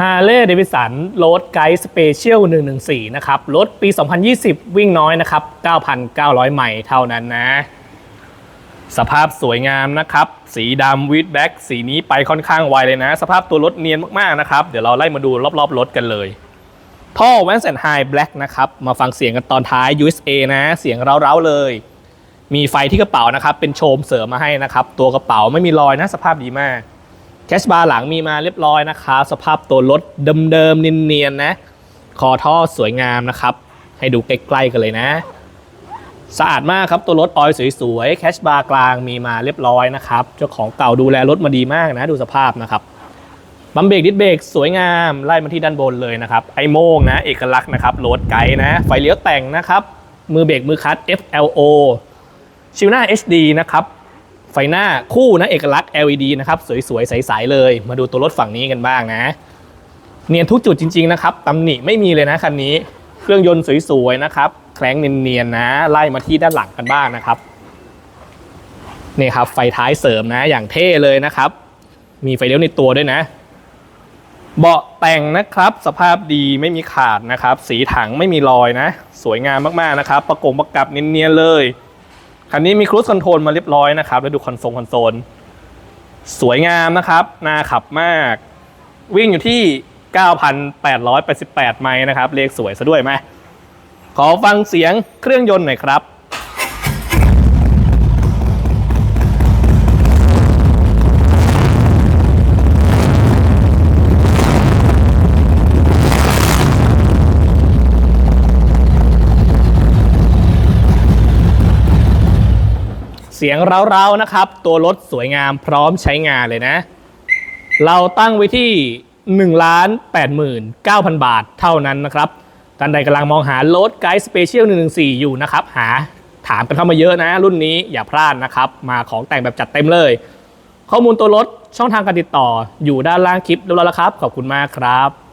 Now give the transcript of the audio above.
ฮาร์เลย์เดวิสันรถไกด์สเปเชียล114 นะครับ รถปี 2020 วิ่งน้อยนะครับ 9,900 ไมล์เท่านั้นนะ สภาพสวยงามนะครับ สีดำวิดแบ็กสีนี้ไปค่อนข้างไวเลยนะ สภาพตัวรถเนียนมาก ๆ นะครับ เดี๋ยวเราไล่มาดูรอบ ๆ รถกันเลย ท่อ v a n s and High Black นะครับ มาฟังเสียงกันตอนท้าย USA นะ เสียงเร้าๆเลย มีไฟที่กระเป๋านะครับ เป็นโชมเสริมมาให้นะครับ ตัวกระเป๋าไม่มีรอยนะ สภาพดีมาก แคชบาร์หลังมีมาเรียบร้อยนะครับสภาพตัวรถเดิมๆเนียนๆนะ คอท่อสวยงามนะครับ ให้ดูใกล้ๆกันเลยนะ สะอาดมากครับตัวรถออยสวยๆแคชบาร์กลางมีมาเรียบร้อยนะครับ เจ้าของเก่าดูแลรถมาดีมากนะ ดูสภาพนะครับบัมเบรกดิสเบรกสวยงามไล่มาที่ด้านบนเลยนะครับไอโมงนะ เอกลักษณ์นะครับโรดไกด์นะ ไฟเลี้ยวแต่งนะครับ มือเบรกมือคัด FLO ชิวหน้า HD นะครับ ไฟหน้าคู่นะเอกลักษณ์ LED นะครับสวยๆใสๆเลย มาดูตัวรถฝั่งนี้กันบ้างนะ เนียนทุกจุดจริง ๆ นะครับตำหนิไม่มีเลยนะคันนี้ เครื่องยนต์สวยๆนะครับแคล้งเนียนๆนะ ไล่มาที่ด้านหลังกันบ้างนะครับนี่ครับไฟท้ายเสริมนะอย่างเท่เลยนะครับ มีไฟเลี้ยวในตัวด้วยนะ เบาะแต่งนะครับ สภาพดีไม่มีขาดนะครับ สีถังไม่มีรอยนะ สวยงามมากๆนะครับ ประกงประกับเนียนๆเลย คันนี้มีครูสคอนโทรลมาเรียบร้อยนะครับแล้วดูคอนโซลคอนโซลสวยงามนะครับน่าขับมาก วิ่งอยู่ที่ 9,888 ไมล์นะครับ เลขสวยซะด้วยไหมขอฟังเสียงเครื่องยนต์หน่อยครับ เสียงเร้าๆนะครับ ตัวรถสวยงามพร้อมใช้งานเลยนะ เราตั้งไว้ที่1ล้าน89,000 บาทเท่านั้นนะครับท่านใดกำลังมองหารถไกด์สเปเชียล114 อยู่นะครับ หาถามกันเข้ามาเยอะนะ รุ่นนี้อย่าพลาดนะครับ มาของแต่งแบบจัดเต็มเลย ข้อมูลตัวรถช่องทางการติดต่ออยู่ด้านล่างคลิปเรียบร้อยแล้วครับ ขอบคุณมากครับ